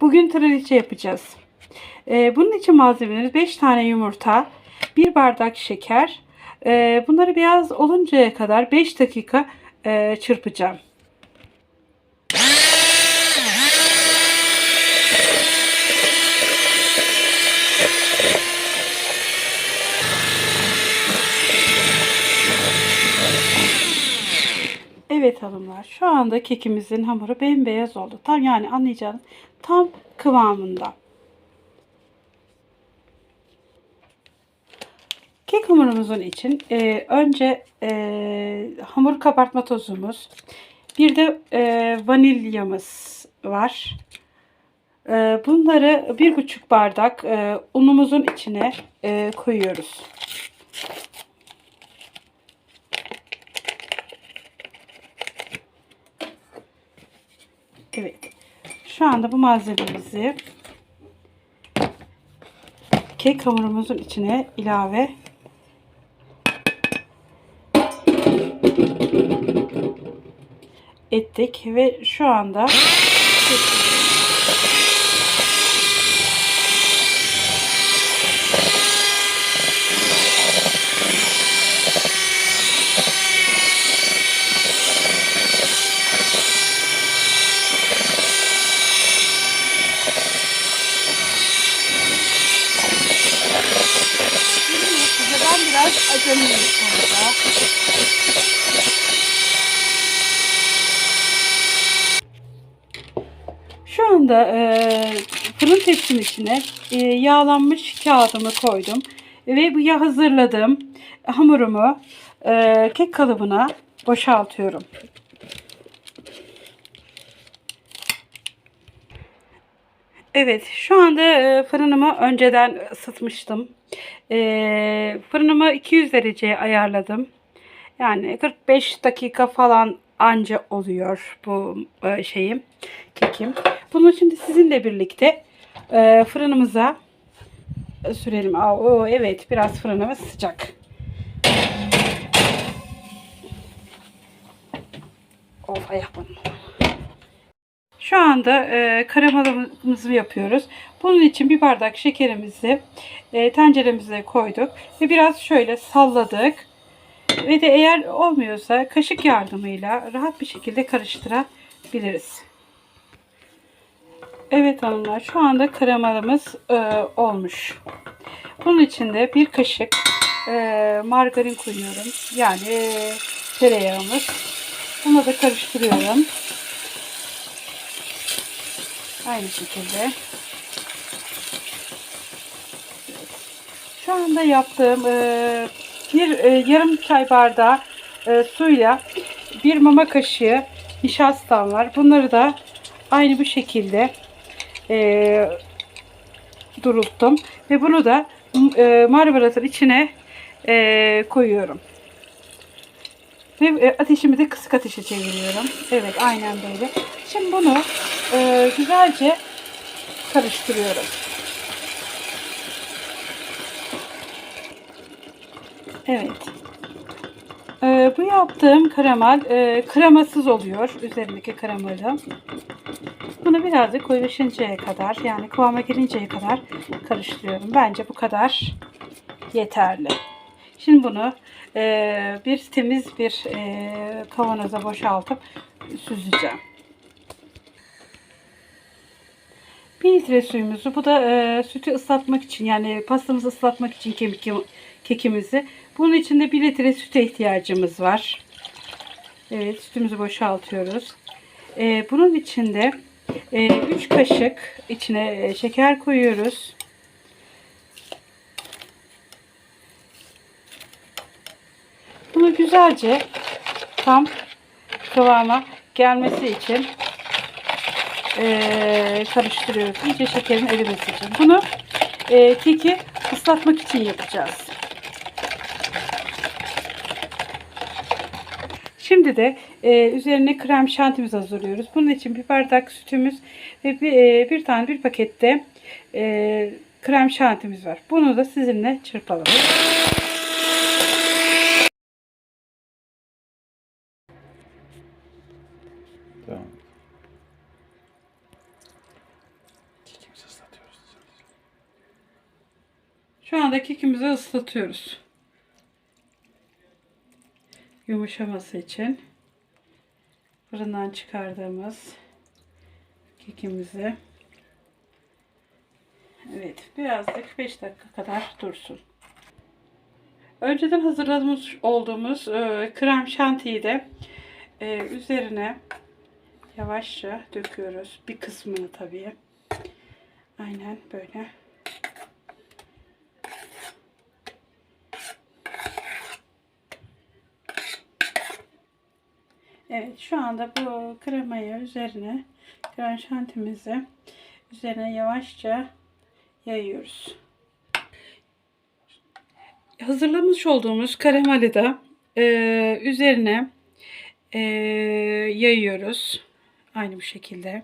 Bugün traliçe yapacağız. Ee, bunun için malzemelerimiz 5 tane yumurta, 1 bardak şeker. Ee, bunları beyaz oluncaya kadar 5 dakika e, çırpacağım. Evet hanımlar şu anda kekimizin hamuru bembeyaz oldu. Tam yani anlayacağınız tam kıvamında. Kek hamurumuzun için e, önce e, hamur kabartma tozumuz, bir de e, vanilyamız var. E, bunları bir buçuk bardak e, unumuzun içine e, koyuyoruz. Evet. Şu anda bu malzememizi kek hamurumuzun içine ilave ettik ve şu anda bu konuda. Şu anda e, fırın tepsim içine e, yağlanmış kağıdımı koydum ve bu yağ hazırladığım hamurumu e, kek kalıbına boşaltıyorum. Evet, şu anda e, fırınımı önceden ısıtmıştım. E, fırınımı 200 dereceye ayarladım. Yani 45 dakika falan anca oluyor bu e, şeyim, kekim. Bunu şimdi sizinle birlikte fırınımıza sürelim. Aa, evet, biraz fırınımız sıcak. Of ayak bunun. Şu anda e, karamelimizi yapıyoruz. Bunun için bir bardak şekerimizi e, tenceremize koyduk ve biraz şöyle salladık. Ve de eğer olmuyorsa kaşık yardımıyla rahat bir şekilde karıştırabiliriz. Evet hanımlar şu anda karamelimiz e, olmuş. Bunun içinde bir kaşık e, margarin koyuyorum. Yani e, tereyağımız. Bunu da karıştırıyorum. Aynı şekilde. Şu anda yaptığım e, bir e, yarım çay bardağı e, suyla bir mama kaşığı nişastam var. Bunları da aynı bu şekilde e, durulttum. Ve bunu da e, marmelatın içine e, koyuyorum. Ve e, ateşimi de kısık ateşe çeviriyorum. Evet aynen böyle. Şimdi bunu e, güzelce karıştırıyorum. Evet. E, bu yaptığım karamel e, kremasız oluyor. Üzerindeki karameli. Bunu birazcık koyulaşıncaya kadar yani kıvama gelinceye kadar karıştırıyorum. Bence bu kadar yeterli. Şimdi bunu e, bir temiz bir e, kavanoza boşaltıp süzeceğim. 1 litre suyumuzu bu da e, sütü ıslatmak için yani pastamızı ıslatmak için kemik kekimizi. Bunun için de 1 litre süte ihtiyacımız var. Evet sütümüzü boşaltıyoruz. E, bunun içinde 3 kaşık içine e, şeker koyuyoruz. Bunu güzelce tam kıvama gelmesi için e, karıştırıyoruz. İyice şekerin erimesi için. Bunu e, keki ıslatmak için yapacağız. Şimdi de e, üzerine krem şantimizi hazırlıyoruz. Bunun için bir bardak sütümüz ve bir, e, bir tane bir pakette e, krem şantimiz var. Bunu da sizinle çırpalım. Şu anda kekimizi ıslatıyoruz. Yumuşaması için fırından çıkardığımız kekimizi Evet, birazcık 5 dakika kadar dursun. Önceden hazırlamış olduğumuz e, krem şantiyi de e, üzerine yavaşça döküyoruz. Bir kısmını tabii. Aynen böyle. Evet şu anda bu kremayı üzerine krem şantimizi üzerine yavaşça yayıyoruz. Hazırlamış olduğumuz karameli de e, üzerine e, yayıyoruz. Aynı bu şekilde.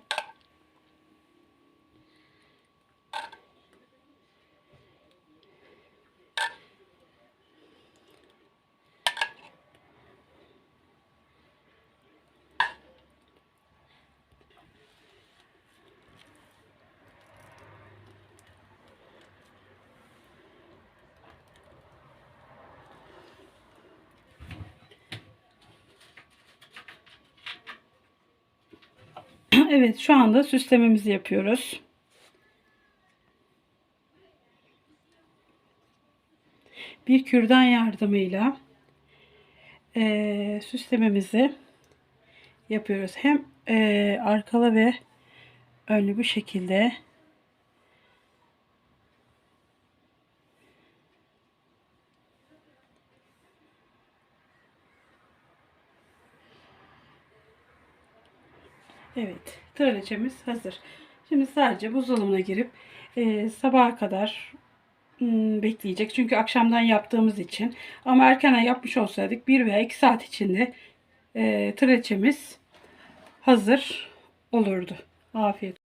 Evet şu anda süslememizi yapıyoruz. Bir kürdan yardımıyla eee, süslememizi yapıyoruz. Hem eee, arkalı ve önlü bu şekilde Evet, traliçemiz hazır. Şimdi sadece buzdolabına girip e, sabaha kadar bekleyecek. Çünkü akşamdan yaptığımız için. Ama erkenden yapmış olsaydık 1 veya 2 saat içinde e, traliçemiz hazır olurdu. Afiyet